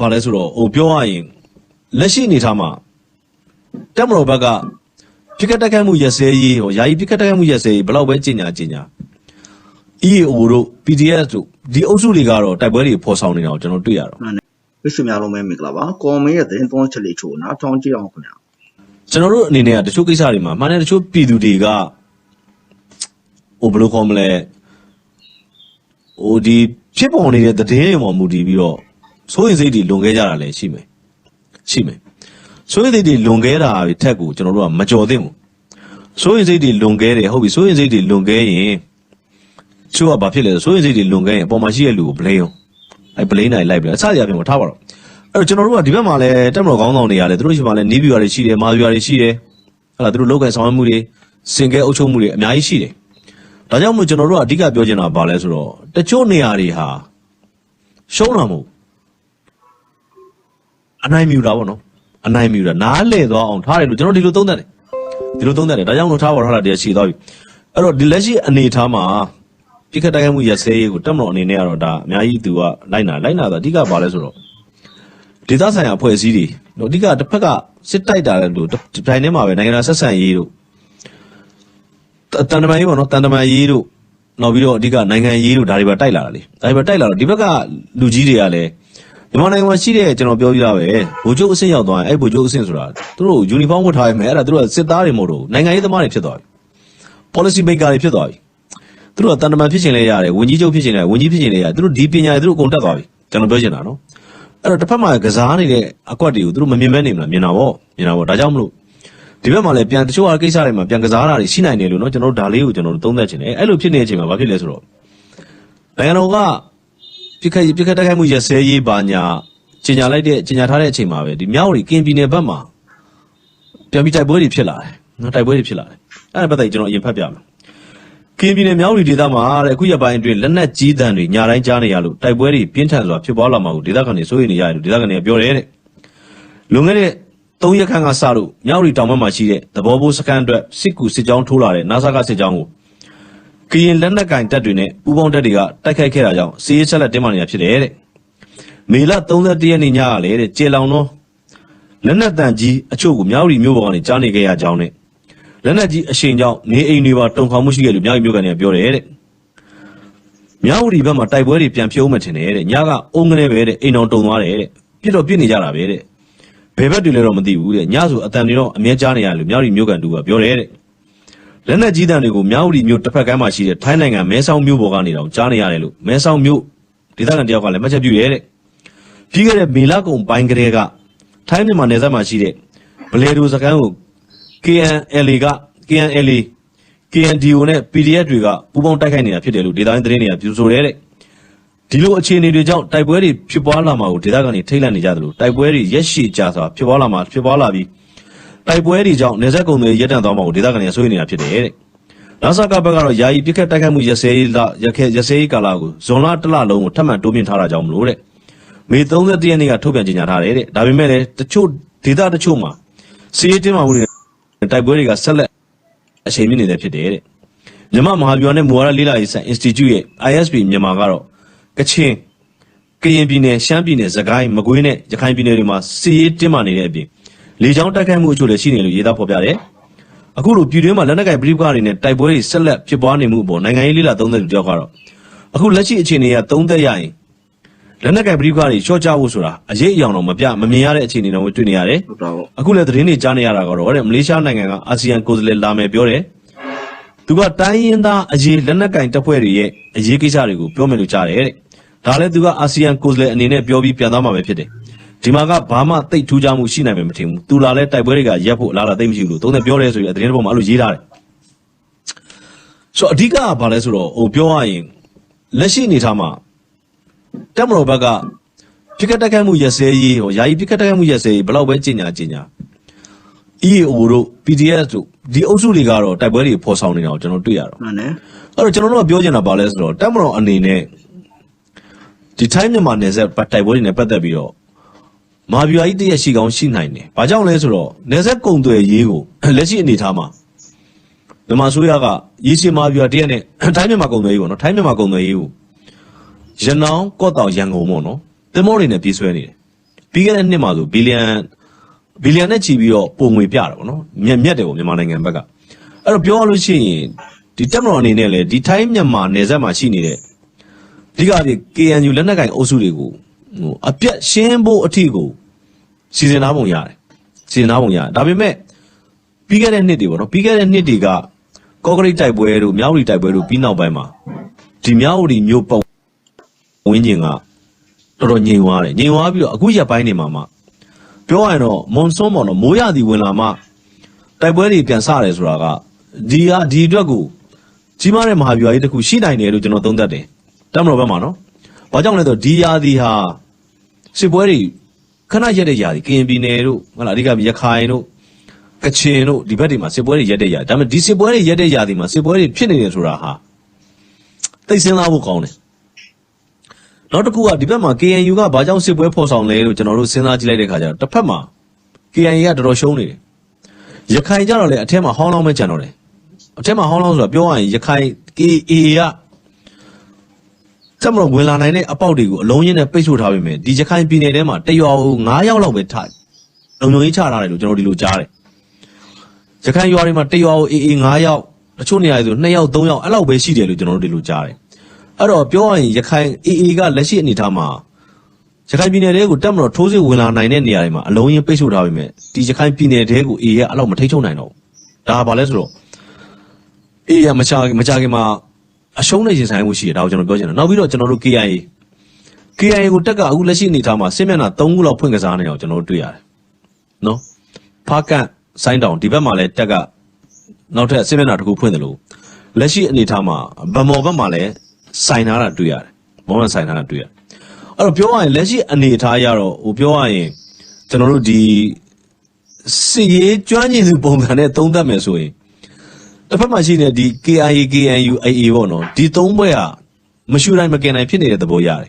ဘာလဲဆိုတော့ဟိုပြောရရင်လက်ရှိအနေထားမှာတက်မတော်ဘက်ကပြစ်ကတ်တက်ခတ်မှုရက်စဲရေးဟိုယာယီပြစ်ကတ်တက်ခတ်မှုရက်စဲရေးဘယ်လောက်ပဲကြီးညာကြီးညာ EAO တို့ PDF တို့ဒီအုပ်စုတွေကတော့တိုက်ပွဲတွေဖော်ဆောင်နေတာကိုကျွန်တော်တွေ့ရတော့မှန်တယ်မိတ်ဆွေများလုံးပဲမင်္ဂလာပါကော်မင်းရဲ့သတင်းသုံးချက်လေးချို့နားထောင်ကြည့်အောင်ခင်ဗျာကျွန်တော်တို့အနေနဲ့ကတချို့ကိစ္စတွေမှာမှန်တယ်တချို့ပြည်သူတွေကဟိုဘယ်လိုခေါ်မလဲဟိုဒီဖြစ်ပေါ်နေတဲ့သတင်းတွေပေါ်မူတည်ပြီးတော့ စိုးရင်စိတ်တွေလွန်ခဲ့ကြတာလည်းရှိမယ်ရှိမယ်စိုးရင်စိတ်တွေလွန်ခဲ့တာတွေထက်ကိုကျွန်တော်တို့ကမကြော်သင့်ဘူးစိုးရင်စိတ်တွေလွန်ခဲ့တယ်ဟုတ်ပြီစိုးရင်စိတ်တွေလွန်ခဲ့ရင်ချို့ကဘာဖြစ်လဲဆိုစိုးရင်စိတ်တွေလွန်ခဲ့ရင်အပေါ်မှာရှိတဲ့လူကိုဘလိန်အောင်အဲဘလိန်နိုင်လိုက်ပြီးတော့အစရပြင်ကိုထားပါတော့အဲ့တော့ကျွန်တော်တို့ကဒီဘက်မှာလည်းတက်မတော်ကောင်းဆောင်တွေရတယ်သူတို့ရှိမှလည်းနီးပြူရတွေရှိတယ်မာပြူရတွေရှိတယ်ဟဲ့လားသူတို့လောက်ကန်ဆောင်ရွက်မှုတွေစင်ကဲအုပ်ချုပ်မှုတွေအများကြီးရှိတယ်ဒါကြောင့်မို့ကျွန်တော်တို့ကအဓိကပြောချင်တာကဘာလဲဆိုတော့တချို့နေရာတွေဟာရှုံးတာမဟုတ် အနိုင်မြူတာပေါ့နော်အနိုင်မြူတာနားလေသွားအောင်ထားတယ်လို့ကျွန်တော်ဒီလိုသုံးသပ်တယ်ဒီလိုသုံးသပ်တယ်ဒါကြောင့်လို့ထားပါထားတာတရားရှိသွားပြီအဲ့တော့ဒီလက်ရှိအနေအထားမှာပြစ်ခတ်တိုက်ခိုက်မှုရစဲရေးကိုတက်မတော်အနေနဲ့ကတော့ဒါအများကြီးသူကလိုက်နာလိုက်နာတာအဓိကဘာလဲဆိုတော့ဒေသဆိုင်ရာအဖွဲ့အစည်းတွေတို့အဓိကတစ်ဖက်ကစစ်တိုက်တာလည်းလို့ဒီတိုင်းထဲမှာပဲနိုင်ငံတော်ဆက်ဆံရေးတို့တန်တမာရေးပေါ့နော်တန်တမာရေးတို့နောက်ပြီးတော့အဓိကနိုင်ငံရေးတို့ဒါတွေပဲတိုက်လာတာလေဒါတွေပဲတိုက်လာတော့ဒီဘက်ကလူကြီးတွေကလည်း မြန်မာနိုင်ငံမှာရှိတဲ့ကျွန်တော်ပြောပြရပဲဗိုလ်ချုပ်အဆင့်ရောက်သွားရင်အဲ့ဗိုလ်ချုပ်အဆင့်ဆိုတာသူတို့ယူနီဖောင်းဝတ်ထားရမယ်အဲ့ဒါသူတို့ကစစ်သားတွေမဟုတ်တော့နိုင်ငံရေးသမားတွေဖြစ်သွားပြီ policy maker တွေဖြစ်သွားပြီသူတို့ကတန်တမာဖြစ်ချင်လဲရတယ်ဝန်ကြီးချုပ်ဖြစ်ချင်လဲဝန်ကြီးဖြစ်ချင်လဲရတယ်သူတို့ဒီပညာတွေသူတို့အကုန်တက်သွားပြီကျွန်တော်ပြောချင်တာနော်အဲ့တော့တစ်ဖက်မှာကစားနေတဲ့အကွက်တွေကိုသူတို့မမြင်မဲနေမလားမြင်တာပေါ့မြင်တာပေါ့ဒါကြောင့်မလို့ဒီဘက်မှာလည်းပြန်တချို့အားကိစ္စတွေမှာပြန်ကစားတာတွေရှိနိုင်တယ်လို့နော်ကျွန်တော်တို့ဒါလေးကိုကျွန်တော်တို့သုံးသပ်ချင်တယ်အဲ့လိုဖြစ်နေတဲ့အချိန်မှာဘာဖြစ်လဲဆိုတော့နိုင်ငံတော်က ပြစ်ခတ်ပြစ်ခတ်တိုက်ခိုက်မှုရစဲရေးပါညာကြီးညာလိုက်တဲ့ကြီးညာထားတဲ့အချိန်မှာပဲဒီမြောက်ရီကင်ပြည်နယ်ဘက်မှာပြန်ပြီးတိုက်ပွဲတွေဖြစ်လာတယ်နော်တိုက်ပွဲတွေဖြစ်လာတယ်အဲ့ဒါပတ်သက်ပြီးကျွန်တော်အရင်ဖတ်ပြမယ်ကရင်ပြည်နယ်မြောက်ရီဒေသမှာတဲ့အခုရက်ပိုင်းအတွင်းလက်နက်ကြီးတံတွေညာတိုင်းကြားနေရလို့တိုက်ပွဲတွေပြင်းထန်စွာဖြစ်ပွားလာမှာကိုဒေသခံတွေစိုးရိမ်နေကြတယ်လို့ဒေသခံတွေကပြောတယ်တဲ့လွန်ခဲ့တဲ့၃ရက်ခန့်ကစလို့မြောက်ရီတောင်ဘက်မှာရှိတဲ့သဘောဘိုးစခန်းအတွက်စစ်ကူစစ်ကြောင်းထိုးလာတဲ့နာဆာကစစ်ကြောင်းကို ကရင်လက်နက်ကင်တပ်တွေနဲ့ပူးပေါင်းတပ်တွေကတိုက်ခိုက်ခဲ့တာကြောင့်စီးရဲချက်လက်တင်းမာနေတာဖြစ်တယ်တဲ့မေလ31ရက်နေ့ညကလည်းတဲ့ကျေလောင်တော့လက်နက်တန်ကြီးအချို့ကိုမြောက်ရီမြို့ပေါ်ကနေကြားနေခဲ့ရကြောင်းနဲ့လက်နက်ကြီးအရှိန်ကြောင့်နေအိမ်တွေပါတုံခေါင်မှုရှိခဲ့လို့မြောက်ရီမြို့ကနေပြောတယ်တဲ့မြောက်ရီဘက်မှာတိုက်ပွဲတွေပြန်ဖြုံးမှထင်တယ်တဲ့ညကအုံကနေပဲတဲ့အိမ်တော်တုံသွားတယ်တဲ့ပြစ်တော့ပြစ်နေကြတာပဲတဲ့ဘယ်ဘက်တွေလဲတော့မသိဘူးတဲ့ညဆိုအတန်တွေတော့အမြဲကြားနေရတယ်လို့မြောက်ရီမြို့ကန်တူကပြောတယ်တဲ့ လက်နက်ကြီးတန်တွေကိုမြောက်ရီမြို့တစ်ဖက်ကမ်းမှာရှိတဲ့ထိုင်းနိုင်ငံမဲဆောက်မြို့ပေါ်ကနေတော့ကြားနေရတယ်လို့မဲဆောက်မြို့ဒေသခံတယောက်ကလည်းမှတ်ချက်ပြုရဲတဲ့ပြီးခဲ့တဲ့မေလကုံပိုင်းကလေးကထိုင်းမြန်မာနယ်စပ်မှာရှိတဲ့ဘလေဒိုစကန်ကို KNLA က KNLA KNDO နဲ့ PDF တွေကပူးပေါင်းတိုက်ခိုက်နေတာဖြစ်တယ်လို့ဒေသတွင်းသတင်းတွေကပြောဆိုရဲတဲ့ဒီလိုအခြေအနေတွေကြောင့်တိုက်ပွဲတွေဖြစ်ပွားလာမှာကိုဒေသခံတွေထိတ်လန့်နေကြသလိုတိုက်ပွဲတွေရက်ရှည်ကြာစွာဖြစ်ပွားလာမှာဖြစ်ပွားလာပြီး တိုက်ပွဲတွေကြောင့်နေဆက်ကုံတွေရပ်တန့်သွားမှာကိုဒေသခံတွေကစိုးရိမ်နေတာဖြစ်တယ်တဲ့နာဆာကဘက်ကတော့ယာယီပြစ်ခတ်တိုက်ခိုက်မှုရစဲလာရခဲရစဲကာလာကိုဇွန်လတစ်လလုံးကိုထပ်မံတိုးမြင့်ထားတာကြောင့်မလို့တဲ့မေ31ရက်နေ့ကထုတ်ပြန်ကြေညာထားတယ်တဲ့ဒါပေမဲ့လည်းတချို့ဒေသတချို့မှာစီးရေးတင်းမာမှုတွေတိုက်ပွဲတွေကဆက်လက်အချိန်မြင့်နေတယ်ဖြစ်တယ်တဲ့မြန်မာမဟာဗျူဟာနဲ့မူဝါဒလေးလာရေးစံ Institute ရဲ့ ISP မြန်မာကတော့ကချင်ကရင်ပြည်နယ်ရှမ်းပြည်နယ်စကိုင်းမကွေးနဲ့ရခိုင်ပြည်နယ်တွေမှာစီးရေးတင်းမာနေတဲ့အပြင် လေကြောင်းတိုက်ခိုက်မှုအချို့လည်းရှိနေလို့ရေးသားဖော်ပြတယ်အခုလိုပြည်တွင်းမှာလက်နက်ကိုင်ပြည်ပတွေနဲ့တိုက်ပွဲတွေဆက်လက်ဖြစ်ပွားနေမှုအပေါ်နိုင်ငံရေးလေးလာသုံးသပ်သူတယောက်ကတော့အခုလက်ရှိအခြေအနေကသုံးသက်ရရင်လက်နက်ကိုင်ပြည်ပတွေရှော့ချဖို့ဆိုတာအရေးအယောင်တော့မပြမမြင်ရတဲ့အခြေအနေတော့တွေ့နေရတယ်ဟုတ်တော့အခုလည်းသတင်းတွေကြားနေရတာကတော့တဲ့မလေးရှားနိုင်ငံကအာဆီယံကိုယ်စားလှယ်လာမယ်ပြောတယ်သူကတိုင်းရင်းသားအရေးလက်နက်ကင်တပ်ဖွဲ့တွေရဲ့အရေးကိစ္စတွေကိုပြောမယ်လို့ကြားတယ်တဲ့ဒါလည်းသူကအာဆီယံကိုယ်စားလှယ်အနေနဲ့ပြောပြီးပြန်သွားမှာပဲဖြစ်တယ် ဒီမှာကဘာမှတိတ်ထူးခြားမှုရှိနိုင်မယ်မထင်ဘူးသူလာလဲတိုက်ပွဲတွေကရပ်ဖို့အလားအလာသိမ့်မရှိဘူးလို့သုံးသက်ပြောတယ်ဆိုရင်သတင်းတွေပေါ်မှာအဲ့လိုရေးထားတယ်ဆိုတော့အဓိကကဘာလဲဆိုတော့ဟိုပြောရရင်လက်ရှိအနေထားမှာတက်မတော်ဘက်ကပြစ်ကတ်တက်ခတ်မှုရက်စဲရေးဟိုယာယီပြစ်ကတ်တက်ခတ်မှုရက်စဲရေးဘယ်လောက်ပဲကြီးညာကြီးညာ EAO တို့ PDF တို့ဒီအုပ်စုတွေကတော့တိုက်ပွဲတွေဖော်ဆောင်နေတာကိုကျွန်တော်တွေ့ရတော့မှန်တယ်အဲ့တော့ကျွန်တော်တို့ကပြောချင်တာပါလဲဆိုတော့တက်မတော်အနေနဲ့ဒီထိုင်းမြန်မာနယ်စပ်တိုက်ပွဲတွေနဲ့ပတ်သက်ပြီးတော့ မာဗျူဟာကြီးတရက်ရှိကောင်းရှိနိုင်တယ်။ဘာကြောင့်လဲဆိုတော့နယ်စပ်ကုံသွယ်ရေးကိုလက်ရှိအနေထားမှာမြန်မာဆိုရကရေရှည်မာဗျူဟာတရက်နဲ့ထိုင်းမြန်မာကုံသွယ်ရေးပေါ့နော်ထိုင်းမြန်မာကုံသွယ်ရေးကိုရနောင်းကော့တောင်ရန်ကုန်ပေါ့နော်တင်မောတွေနဲ့ပြေးဆွဲနေတယ်ပြီးခဲ့တဲ့နှစ်မှာဆိုဘီလီယံဘီလီယံနဲ့ချီပြီးတော့ပုံငွေပြတာပေါ့နော်မြက်မြက်တယ်ပေါ့မြန်မာနိုင်ငံဘက်ကအဲ့တော့ပြောရလို့ရှိရင်ဒီတက်မတော်အနေနဲ့လေဒီထိုင်းမြန်မာနယ်စပ်မှာရှိနေတဲ့အဓိကဖြစ် KNU လက်နက်ကင်အုပ်စုတွေကို ဟိုအပြတ်ရှင်းဖို့အထီကိုစီစဉ်ထားပုံရတယ်စီစဉ်ထားပုံရတယ်ဒါပေမဲ့ပြီးခဲ့တဲ့နှစ်တွေပေါ့နော်ပြီးခဲ့တဲ့နှစ်တွေကကော့ကရိတ်တိုက်ပွဲတို့မြောက်ရီတိုက်ပွဲတို့ပြီးနောက်ပိုင်းမှာဒီမြောက်ရီမြို့ပတ်ဝင်းကျင်ကတော်တော်ငြိမ်သွားတယ်ငြိမ်သွားပြီးတော့အခုရက်ပိုင်းနေမှာမှပြောရရင်တော့မွန်ဆွန်ပေါ့နော်မိုးရသည်ဝင်လာမှတိုက်ပွဲတွေပြန်စတယ်ဆိုတာကဒီဟာဒီအတွက်ကိုကြီးမားတဲ့မဟာဗျူဟာကြီးတစ်ခုရှိနိုင်တယ်လို့ကျွန်တော်သုံးသပ်တယ်တမတော်ဘက်မှာနော်။ ဘာကြောင့်လဲဆိုတော့ဒီယာဒီဟာစစ်ပွဲတွေခဏရက်တဲ့ယာဒီကရင်ပြည်နယ်တို့ဟုတ်လားအဓိကရခိုင်တို့ကချင်တို့ဒီဘက်တွေမှာစစ်ပွဲတွေရက်တဲ့ယာဒါပေမဲ့ဒီစစ်ပွဲတွေရက်တဲ့ယာဒီမှာစစ်ပွဲတွေဖြစ်နေတယ်ဆိုတာဟာသိစင်းသားဖို့ကောင်းတယ်။နောက်တစ်ခုကဒီဘက်မှာ KNU ကဘာကြောင့်စစ်ပွဲဖော်ဆောင်လဲလို့ကျွန်တော်တို့စဉ်းစားကြည့်လိုက်တဲ့ခါကျတော့တစ်ဖက်မှာ KNU ကတော်တော်ရှုံးနေတယ်။ရခိုင်ကြတော့လေအထက်မှာဟောင်းလောင်းပဲကြံတော့တယ်။အထက်မှာဟောင်းလောင်းဆိုတာပြောရရင်ရခိုင် KA က တက်မလို့ဝင်လာနိုင်တဲ့အပေါက်တွေကိုအလုံးရင်းနဲ့ပိတ်ဆို့ထားပေမဲ့ဒီရခိုင်ပြည်နယ်ထဲမှာတရွာကို9ယောက်လောက်ပဲထားလုံလုံကြီးချထားတယ်လို့ကျွန်တော်ဒီလိုကြားတယ်ရခိုင်ရွာတွေမှာတရွာကိုအေးအေး9ယောက်တချို့နေရာတွေဆို2ယောက်3ယောက်အဲ့လောက်ပဲရှိတယ်လို့ကျွန်တော်တို့ဒီလိုကြားတယ်အဲ့တော့ပြောရရင်ရခိုင်အေးအေးကလက်ရှိအနေအထားမှာရခိုင်ပြည်နယ်တွေကိုတက်မလို့ထိုးစစ်ဝင်လာနိုင်တဲ့နေရာတွေမှာအလုံးရင်းပိတ်ဆို့ထားပေမဲ့ဒီရခိုင်ပြည်နယ်တွေကိုအေးရအဲ့လောက်မထိတ်ချုံနိုင်တော့ဘူးဒါကဘာလဲဆိုတော့အေးရမချမချခင်မှာ အရှုံးနဲ့ရင်ဆိုင်မှုရှိတယ်ဒါကိုကျွန်တော်ပြောချင်တယ်နောက်ပြီးတော့ကျွန်တော်တို့ KIA KIA ကိုတက်ကအခုလက်ရှိအနေအထားမှာစစ်မျက်နှာ3ခုလောက်ဖွင့်ကစားနေအောင်ကျွန်တော်တို့တွေ့ရတယ်နော်ဖားကန့်ဆိုင်းတောင်ဒီဘက်မှာလည်းတက်ကနောက်ထပ်စစ်မျက်နှာတစ်ခုဖွင့်တယ်လို့လက်ရှိအနေအထားမှာဗမော်ဘက်မှာလည်းစိုင်ထားတာတွေ့ရတယ်ဘောမှာစိုင်ထားတာတွေ့ရတယ်အဲ့တော့ပြောရရင်လက်ရှိအနေအထားရတော့ဟိုပြောရရင်ကျွန်တော်တို့ဒီစစ်ရေးကျွမ်းကျင်သူပုံစံနဲ့သုံးသပ်မယ်ဆိုရင် တစ်ဖက်မှာရှိနေတဲ့ဒီ KIA KNU AA ပေါ့နော်ဒီသုံးဘွဲကမရှူတိုင်းမကင်တိုင်းဖြစ်နေတဲ့သဘောရတယ်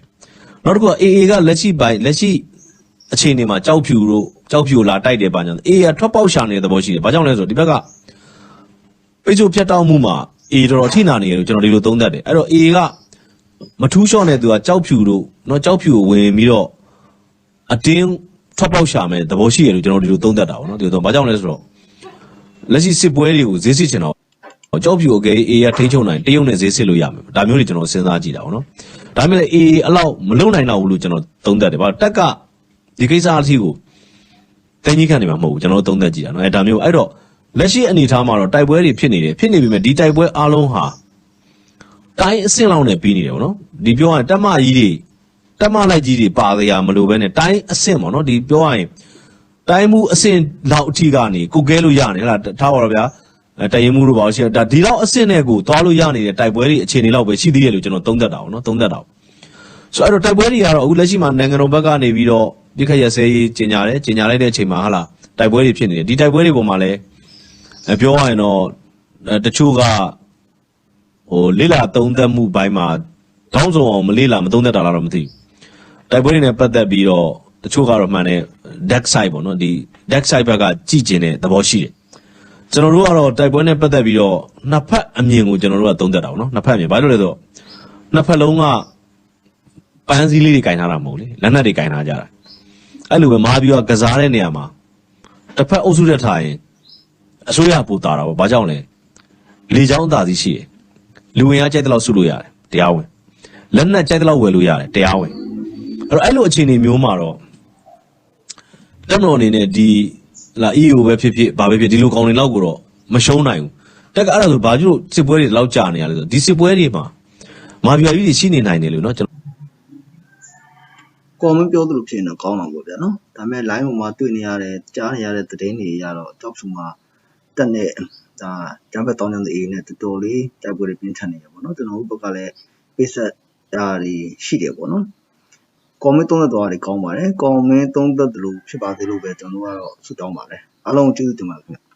နောက်တစ်ခုက AA ကလက်ရှိပိုင်းလက်ရှိအခြေအနေမှာကြောက်ဖြူတို့ကြောက်ဖြူကိုလာတိုက်တယ်ပါညာ AA ကထွက်ပေါက်ရှာနေတဲ့သဘောရှိတယ်ဘာကြောင့်လဲဆိုတော့ဒီဘက်ကပိတ်ဆို့ဖြတ်တောက်မှုမှာ AA တော်တော်အထိနာနေတယ်လို့ကျွန်တော်ဒီလိုသုံးသပ်တယ်အဲ့တော့ AA ကမထူးလျှော့နေသူကကြောက်ဖြူတို့နော်ကြောက်ဖြူကိုဝင်ပြီးတော့အတင်းထွက်ပေါက်ရှာမယ်သဘောရှိတယ်လို့ကျွန်တော်ဒီလိုသုံးသပ်တာပေါ့နော်ဒီလိုတော့ဘာကြောင့်လဲဆိုတော့လက်ရှိစစ်ပွဲတွေကိုဈေးစစ်ချင်တော့ဟော ကြောက်ဖြူအကယ်အေးရထိန်းချုပ်နိုင်တရုတ်နဲ့ဈေးစစ်လို့ရမယ်ဒါမျိုးတွေကျွန်တော်စဉ်းစားကြည့်တာပေါ့နော်ဒါပေမဲ့အေးအလောက်မလုံနိုင်တော့ဘူးလို့ကျွန်တော်သုံးသပ်တယ်ဗျတက်ကဒီကိစ္စအထီးကိုတင်းကြီးခံနေမှာမဟုတ်ဘူးကျွန်တော်သုံးသပ်ကြည့်တာနော်အဲဒါမျိုးအဲ့တော့လက်ရှိအနေအထားမှာတော့တိုက်ပွဲတွေဖြစ်နေတယ်ဖြစ်နေပြီမဲ့ဒီတိုက်ပွဲအားလုံးဟာတိုင်းအဆင့်လောက်နဲ့ပြီးနေတယ်ပေါ့နော်ဒီပြောရရင်တက်မကြီးတွေတက်မလိုက်ကြီးတွေပါကြရမလို့ပဲနဲ့တိုင်းအဆင့်ပေါ့နော်ဒီပြောရရင်တိုင်းမှုအဆင့်လောက်အထိကနေကိုကဲလို့ရတယ်ဟလားထားပါတော့ဗျာအဲ တရင်မှုတို့ပါလို့ရှိရင်ဒါဒီလောက်အဆင့်နဲ့ကိုသွားလို့ရနေတဲ့တိုက်ပွဲတွေအခြေအနေလောက်ပဲရှိသေးတယ်လို့ကျွန်တော်သုံးသပ်တာပေါ့နော်သုံးသပ်တာပေါ့ဆိုတော့အဲ့တော့တိုက်ပွဲတွေကတော့အခုလက်ရှိမှာနိုင်ငံတော်ဘက်ကနေပြီးတော့ပြစ်ခတ်ရစဲရေးကျင်ညာတယ်ကျင်ညာလိုက်တဲ့အချိန်မှာဟလားတိုက်ပွဲတွေဖြစ်နေတယ်ဒီတိုက်ပွဲတွေပေါ်မှာလည်းအဲပြောရရင်တော့အဲတချို့ကဟိုလေးလာသုံးသပ်မှုဘိုင်းမှာတောင်းစုံအောင်မလေးလာမသုံးသပ်တာလားတော့မသိဘူးတိုက်ပွဲတွေနဲ့ပတ်သက်ပြီးတော့တချို့ကတော့မှန်တယ် deck side ပေါ့နော်ဒီ deck side ဘက်ကကြည်ကျင်တဲ့သဘောရှိတယ် ကျွန်တော်တို့ကတော့တိုက်ပွဲနဲ့ပတ်သက်ပြီးတော့နှစ်ဖက်အမြင်ကိုကျွန်တော်တို့ကသုံးသပ်တာပေါ့နော်နှစ်ဖက်အမြင်ဘာလို့လဲဆိုတော့နှစ်ဖက်လုံးကပန်းစည်းလေးတွေကင်ထားတာမဟုတ်လေလက်နက်တွေကင်ထားကြတာအဲ့လိုပဲမဟာပြီးတော့ကစားတဲ့နေရာမှာတစ်ဖက်အုပ်စုတက်ထားရင်အစိုးရပူတာတာပေါ့ဘာကြောင့်လဲလေချောင်းအသာစီရှိတယ်လူဝင်အားကြိုက်တဲ့လောက်စုလို့ရတယ်တရားဝင်လက်နက်ကြိုက်တဲ့လောက်ဝယ်လို့ရတယ်တရားဝင်အဲ့တော့အဲ့လိုအခြေအနေမျိုးမှာတော့တက်မတော်အနေနဲ့ဒီ လာ EO ပဲဖြစ်ဖြစ်ဘာပဲဖြစ်ဒီလိုကောင်တွေလောက်ကိုတော့မရှုံးနိုင်ဘူးတက်ကအဲ့ဒါဆိုဘာကြီးလို့စစ်ပွဲတွေလောက်ကြာနေရလဲဆိုဒီစစ်ပွဲတွေမှာမာပြာကြီးတွေရှိနေနိုင်တယ်လို့နော်ကျွန်တော်ကောမန်ပြောသလိုဖြစ်နေတော့ကောင်းတာပေါ့ဗျာနော်ဒါပေမဲ့ line ပေါ်မှာတွေ့နေရတဲ့ကြားနေရတဲ့သတင်းတွေရတော့ကြောက်စုမှာတက်နေဒါဂျမ်ဘတ်တောင်းတဲ့အေးနဲ့တော်တော်လေးတိုက်ပွဲတွေပြင်းထန်နေရပေါ့နော်ကျွန်တော်တို့ဘက်ကလည်းပိတ်ဆက်ဓာတ်တွေရှိတယ်ပေါ့နော် ကော်မင်းသုံးသက်သွားတာတွေကောင်းပါတယ်ကော်မင်းသုံးသက်တယ်လို့ဖြစ်ပါသေးလို့ပဲကျွန်တော်တို့ကတော့ဆုတောင်းပါတယ်အားလုံးကျေးဇူးတင်ပါတယ်ခင်ဗျ